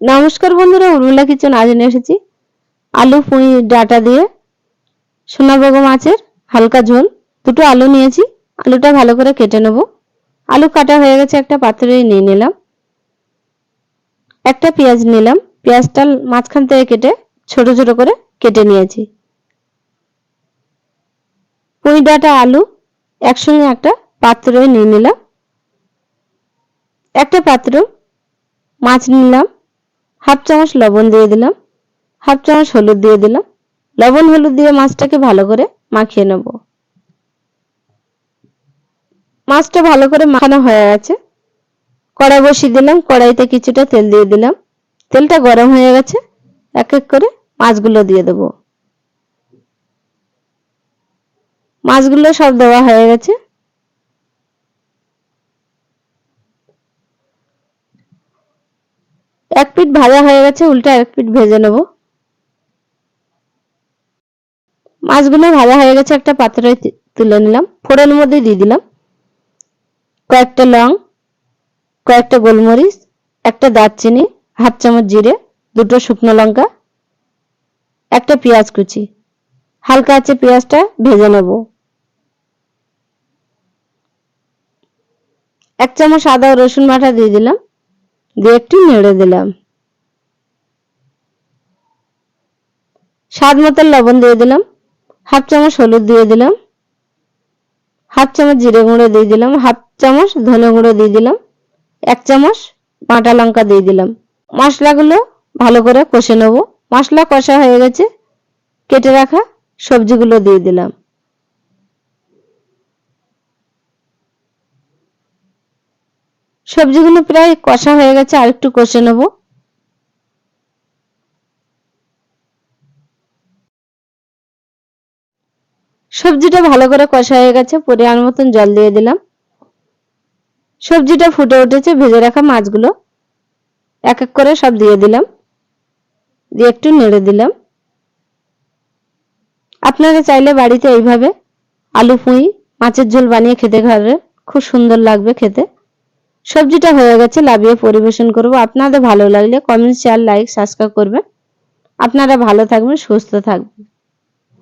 নমস্কার বন্ধুরা, উর্মিলা কিচেন আজ নিয়ে এসেছি। আলু, পুঁই, ডাটা দিয়ে সোনাবাগো মাছের হালকা ঝোল। দুটো আলু নিয়েছি, আলুটা ভালো করে কেটে নেব। আলু কাটা হয়ে গেছে, একটা পাত্রে নিয়ে নিলাম। একটা পেঁয়াজ নিলাম। পেঁয়াজটা মাঝখান থেকে কেটে ছোট ছোট করে কেটে নিয়েছি। পুঁই, ডাটা, আলু একসঙ্গে একটা পাত্রে নিয়ে নিলাম। একটা পাত্র মাছ নিলাম। হাফ চামচ লবণ দিয়ে দিলাম, হাফ চামচ হলুদ দিয়ে দিলাম। লবণ হলুদ দিয়ে মাছটাকে ভালো করে মাখিয়ে নেব। মাছটা ভালো করে মাখানো হয়ে গেছে। কড়াই বসিয়ে দিলাম, কড়াইতে কিছুটা তেল দিয়ে দিলাম। তেলটা গরম হয়ে গেছে, এক এক করে মাছগুলো দিয়ে দেব। মাছগুলো সব দেওয়া হয়ে গেছে। এক পিঠ ভাজা হয়ে গেছে, উল্টা এক পিঠ ভেজে নেব। মাছগুলো ভাজা হয়ে গেছে, একটা পাত্রে তুলে নিলাম। ফোড়নের মধ্যে দিয়ে দিলাম। কয়েকটা লং, কয়েকটা গোলমরিচ, একটা দারচিনি, হাফ চামচ জিরে, দুটো শুকনো লঙ্কা, একটা পেঁয়াজ কুচি। হালকা আছে পেঁয়াজটা ভেজে নেব। এক চামচ আদা রসুন বাটা দিয়ে দিলাম। দিয়ে নেড়ে দিলাম। স্বাদ মতো লবণ দিয়ে দিলাম। হাফ চামচ হলুদ দিয়ে দিলাম। হাফ চামচ জিরে গুঁড়ো দিয়ে দিলাম। হাফ চামচ ধনে গুঁড়ো দিয়ে দিলাম। এক চামচ বাটা লঙ্কা দিয়ে দিলাম। মশলাগুলো ভালো করে কষে নেব। মশলা কষা হয়ে গেছে। কেটে রাখা সবজিগুলো দিয়ে দিলাম। সবজিগুলো প্রায় কষা হয়ে গেছে আর একটু কষে নেব। সবজিটা ভালো করে কষা হয়ে গেছে, পরিমাণ মতন জল দিয়ে দিলাম। সবজিটা ফুটে উঠেছে, ভেজে রাখা মাছগুলো। এক এক করে সব দিয়ে দিলাম। দিয়ে একটু নেড়ে দিলাম। আপনারা চাইলে বাড়িতে এইভাবে আলু পুঁই, মাছের ঝোল বানিয়ে খেতে খাবে খুব সুন্দর লাগবে খেতে। সবজিটা হয়ে গেছে, লাভিয়ে পরিবেশন করব। আপনাদের ভালো লাগলে কমেন্ট শেয়ার লাইক সাবস্ক্রাইব করবেন। আপনারা ভালো থাকবেন, সুস্থ থাকবেন।